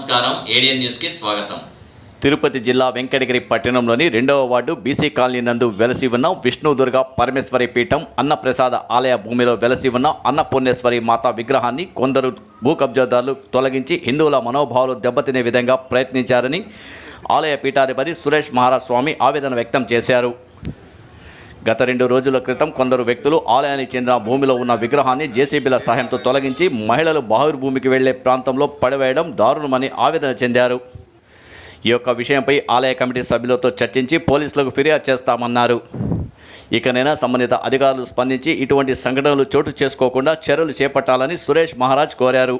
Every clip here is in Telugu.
నమస్కారం. ఏడియన్ న్యూస్కి స్వాగతం. తిరుపతి జిల్లా వెంకటగిరి పట్టణంలోని రెండవ వార్డు బీసీ కాలనీ నందు వెలసి ఉన్న విష్ణుదుర్గ పరమేశ్వరి పీఠం అన్నప్రసాద ఆలయ భూమిలో వెలసి ఉన్న అన్నపూర్ణేశ్వరి మాత విగ్రహాన్ని కొందరు భూ కబ్జాదారులు తొలగించి హిందువుల మనోభావాలు దెబ్బతినే విధంగా ప్రయత్నించారని ఆలయ పీఠాధిపతి సురేష్ మహారాజ్ స్వామి ఆవేదన వ్యక్తం చేశారు. గత రెండు రోజుల క్రితం కొందరు వ్యక్తులు ఆలయానికి చెందిన భూమిలో ఉన్న విగ్రహాన్ని జేసీబీల సహాయంతో తొలగించి మహిళలు బాహుర్భూమికి వెళ్ళే ప్రాంతంలో పడవేయడం దారుణమని ఆవేదన చెందారు. ఈ యొక్క విషయంపై ఆలయ కమిటీ సభ్యులతో చర్చించి పోలీసులకు ఫిర్యాదు చేస్తామన్నారు. ఇకనైనా సంబంధిత అధికారులు స్పందించి ఇటువంటి సంఘటనలు చోటు చేసుకోకుండా చర్యలు చేపట్టాలని సురేష్ మహారాజ్ కోరారు.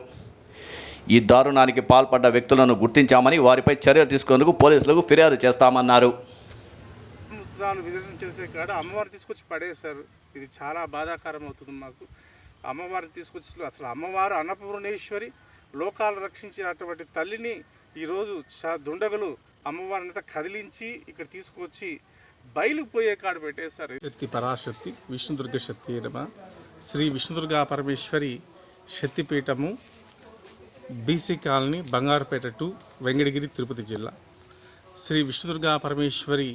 ఈ దారుణానికి పాల్పడ్డ వ్యక్తులను గుర్తించామని వారిపై చర్యలు తీసుకునేందుకు పోలీసులకు ఫిర్యాదు చేస్తామన్నారు. ముద్రాలు విసర్జన చేసే కాడ అమ్మవారిని తీసుకొచ్చి పడేశారు. ఇది చాలా బాధాకరం అవుతుంది మాకు. అమ్మవారిని తీసుకొచ్చి అసలు అమ్మవారు అన్నపూర్ణేశ్వరి లోకాలు రక్షించినటువంటి తల్లిని ఈరోజు చా దుండగులు అమ్మవారిని కదిలించి ఇక్కడ తీసుకొచ్చి బయలుపోయే కాడ పెట్టేశారు. శక్తి పరాశక్తి విష్ణుదుర్గ శక్తి నమ Shri Vishnudurga Parameshwari శక్తిపీఠము BC colony Bangarupeta to Venkatagiri Tirupati జిల్లా. శ్రీ విష్ణుదుర్గా పరమేశ్వరి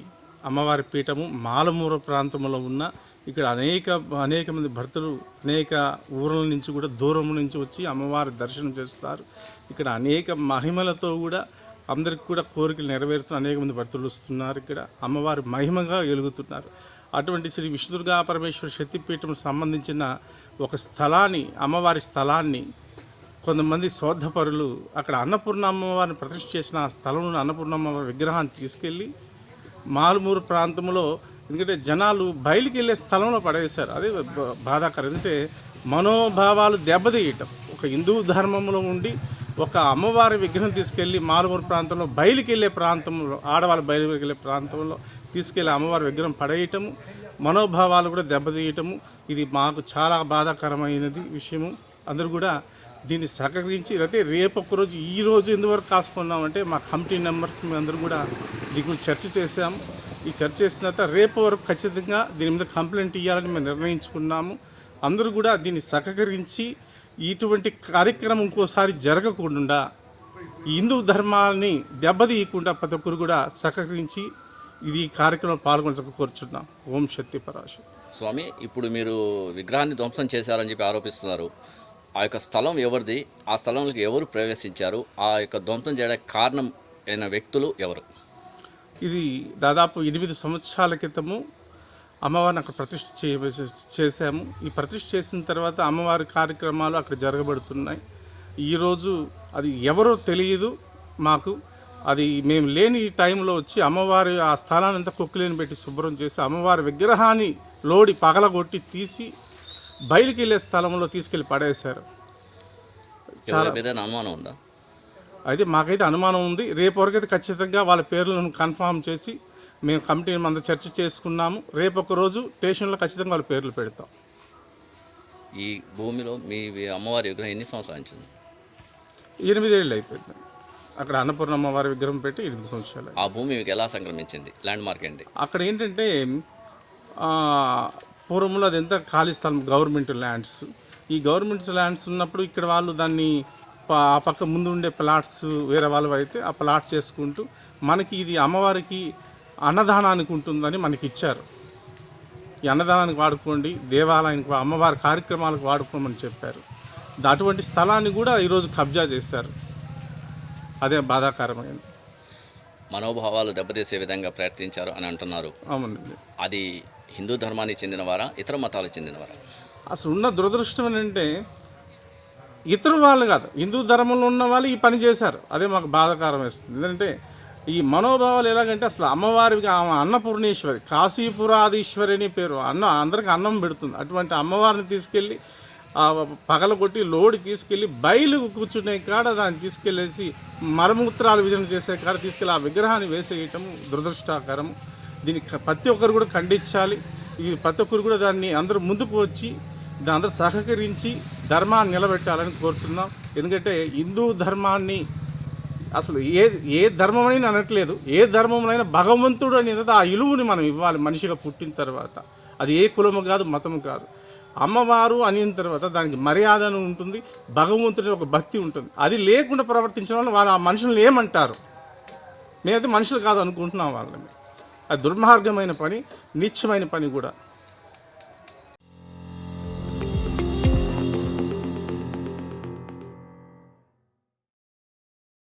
అమ్మవారి పీఠము మాలమూర ప్రాంతంలో ఉన్న ఇక్కడ అనేక అనేక మంది భర్తలు అనేక ఊర్ల నుంచి కూడా దూరం నుంచి వచ్చి అమ్మవారి దర్శనం చేస్తారు. ఇక్కడ అనేక మహిమలతో కూడా అందరికి కూడా కోరికలు నెరవేరుతున్న అనేక మంది భర్తలు వస్తున్నారు ఇక్కడ. అమ్మవారి మహిమగా వెలుగుతున్నారు అటువంటి శ్రీ విష్ణుదుర్గా పరమేశ్వర శక్తిపీఠం సంబంధించిన ఒక స్థలాన్ని అమ్మవారి స్థలాన్ని కొంతమంది శోధపరులు అక్కడ అన్నపూర్ణ అమ్మవారిని ప్రతిష్ఠ చేసిన ఆ స్థలంలో అన్నపూర్ణ అమ్మవారి విగ్రహాన్ని తీసుకెళ్ళి మాలుమూరు ప్రాంతంలో ఎందుకంటే జనాలు బయలుకి వెళ్ళే స్థలంలో పడేశారు. అదే బాధాకరం. ఎందుకంటే మనోభావాలు దెబ్బతీయటం. ఒక హిందూ ధర్మంలో ఉండి ఒక అమ్మవారి విగ్రహం తీసుకెళ్ళి మాలుమూరు ప్రాంతంలో బయలుకి వెళ్ళే ప్రాంతంలో ఆడవాళ్ళు బయలుకి వెళ్ళే ప్రాంతంలో తీసుకెళ్ళి అమ్మవారి విగ్రహం పడేయటము మనోభావాలు కూడా దెబ్బతీయటము ఇది మాకు చాలా బాధాకరమైనది విషయము. అందరూ కూడా దీన్ని సహకరించి అయితే రేపు ఒకరోజు ఈ రోజు ఎందువరకు కాసుకున్నామంటే మా కమిటీ మెంబర్స్ అందరూ కూడా దీని గురించి చర్చ చేశాము ఈ చర్చ చేసిన తర్వాత రేపు వరకు ఖచ్చితంగా దీని మీద కంప్లైంట్ ఇవ్వాలని మేము నిర్ణయించుకున్నాము. అందరూ కూడా దీన్ని సహకరించి ఇటువంటి కార్యక్రమం ఇంకోసారి జరగకుండా హిందూ ధర్మాన్ని దెబ్బతీయకుండా ప్రతి ఒక్కరు కూడా సహకరించి ఇది కార్యక్రమం పాల్గొనక కోరుచున్నాం. ఓం శక్తి పరాశ స్వామి ఇప్పుడు మీరు విగ్రహాన్ని ధ్వంసం చేశారని చెప్పి ఆరోపిస్తున్నారు. ఆ యొక్క స్థలం ఎవరిది? ఆ స్థలంలోకి ఎవరు ప్రవేశించారు? ఆ యొక్క ధ్వంసం చేయడానికి కారణం అయిన వ్యక్తులు ఎవరు? ఇది దాదాపు ఎనిమిది సంవత్సరాల క్రితము అమ్మవారిని అక్కడ ప్రతిష్ఠ చేయ చేశాము. ఈ ప్రతిష్ఠ చేసిన తర్వాత అమ్మవారి కార్యక్రమాలు అక్కడ జరగబడుతున్నాయి. ఈరోజు అది ఎవరో తెలియదు మాకు. అది మేము లేని టైంలో వచ్చి అమ్మవారి ఆ స్థలాన్ని అంతా కుక్కలేని పెట్టి శుభ్రం చేసి అమ్మవారి విగ్రహాన్ని లోడి పగలగొట్టి తీసి బయలుకి వెళ్ళే స్థలంలో తీసుకెళ్ళి పడేశారు. మీద అనుమానం ఉందా? అయితే మాకైతే అనుమానం ఉంది. రేపు వరకు అయితే ఖచ్చితంగా వాళ్ళ పేర్లను కన్ఫామ్ చేసి మేము కమిటీ మంద చర్చ చేసుకున్నాము. రేపు ఒక రోజు స్టేషన్లో ఖచ్చితంగా వాళ్ళ పేర్లు పెడతాం. ఈ భూమిలో మీ అమ్మవారి విగ్రహం ఎన్ని సంవత్సరాలు ఎనిమిదేళ్ళు అయిపోయింది. అక్కడ అన్నపూర్ణ అమ్మవారి విగ్రహం పెట్టి ఎనిమిది సంవత్సరాలు ఆ భూమి మీకు ఎలా సంక్రమించింది? ల్యాండ్ మార్క్ ఏంటి? అక్కడ ఏంటంటే పూర్వంలో పూర్వంలో అదంతా ఖాళీ స్థలం గవర్నమెంట్ ల్యాండ్స్. ఈ గవర్నమెంట్ ల్యాండ్స్ ఉన్నప్పుడు ఇక్కడ వాళ్ళు దాన్ని ఆ పక్క ముందు ఉండే ప్లాట్స్ వేరే వాళ్ళు అయితే ఆ ప్లాట్స్ చేసుకుంటూ మనకి ఇది అమ్మవారికి అన్నదానానికి ఉంటుందని మనకి ఇచ్చారు ఈ అన్నదానానికి వాడుకోండి దేవాలయానికి అమ్మవారి కార్యక్రమాలకు వాడుకోమని చెప్పారు. అటువంటి స్థలాన్ని కూడా ఈరోజు కబ్జా చేశారు. అదే బాధాకరమైనది మనోభావాలు దెబ్బతీసే విధంగా ప్రయత్నించారు అని అంటున్నారు. అవునండి. అది హిందూ ధర్మానికి చెందినవారా ఇతర మతాలకు చెందినవారా? అసలు ఉన్న దురదృష్టం ఏంటంటే ఇతర వాళ్ళు కాదు హిందూ ధర్మంలో ఉన్న వాళ్ళు ఈ పని చేశారు. అదే మాకు బాధాకరం వేస్తుంది. ఎందుకంటే ఈ మనోభావాలు ఎలాగంటే అసలు అమ్మవారికి ఆమె అన్నపూర్ణేశ్వరి కాశీపురాధీశ్వరి అని పేరు అన్న అందరికి అన్నం పెడుతుంది. అటువంటి అమ్మవారిని తీసుకెళ్ళి పగలగొట్టి లోడ్ తీసుకెళ్ళి బయలు కూర్చునే కాడ దాన్ని తీసుకెళ్ళేసి మరమూత్రాలు విజయం చేసే కాడ తీసుకెళ్ళి ఆ విగ్రహాన్ని వేసేయటం దురదృష్టకరం. దీన్ని ప్రతి ఒక్కరు కూడా ఖండించాలి. ఈ ప్రతి ఒక్కరు కూడా దాన్ని అందరూ ముందుకు వచ్చి దాని అందరూ సహకరించి ధర్మాన్ని నిలబెట్టాలని కోరుతున్నాం. ఎందుకంటే హిందూ ధర్మాన్ని అసలు ఏ ఏ ధర్మమైనా అనట్లేదు. ఏ ధర్మమైనా భగవంతుడు అనేది ఆ ఇలువుని మనం ఇవ్వాలి మనిషిగా పుట్టిన తర్వాత. అది ఏ కులము కాదు మతము కాదు. అమ్మవారు అనిన తర్వాత దానికి మర్యాదను ఉంటుంది భగవంతుడి ఒక భక్తి ఉంటుంది. అది లేకుండా ప్రవర్తించడం వల్ల వాళ్ళు ఆ మనుషులను ఏమంటారు? నేనైతే మనుషులు కాదు అనుకుంటున్నాం వాళ్ళని. అది దుర్మార్గమైన పని నీచమైన పని కూడా.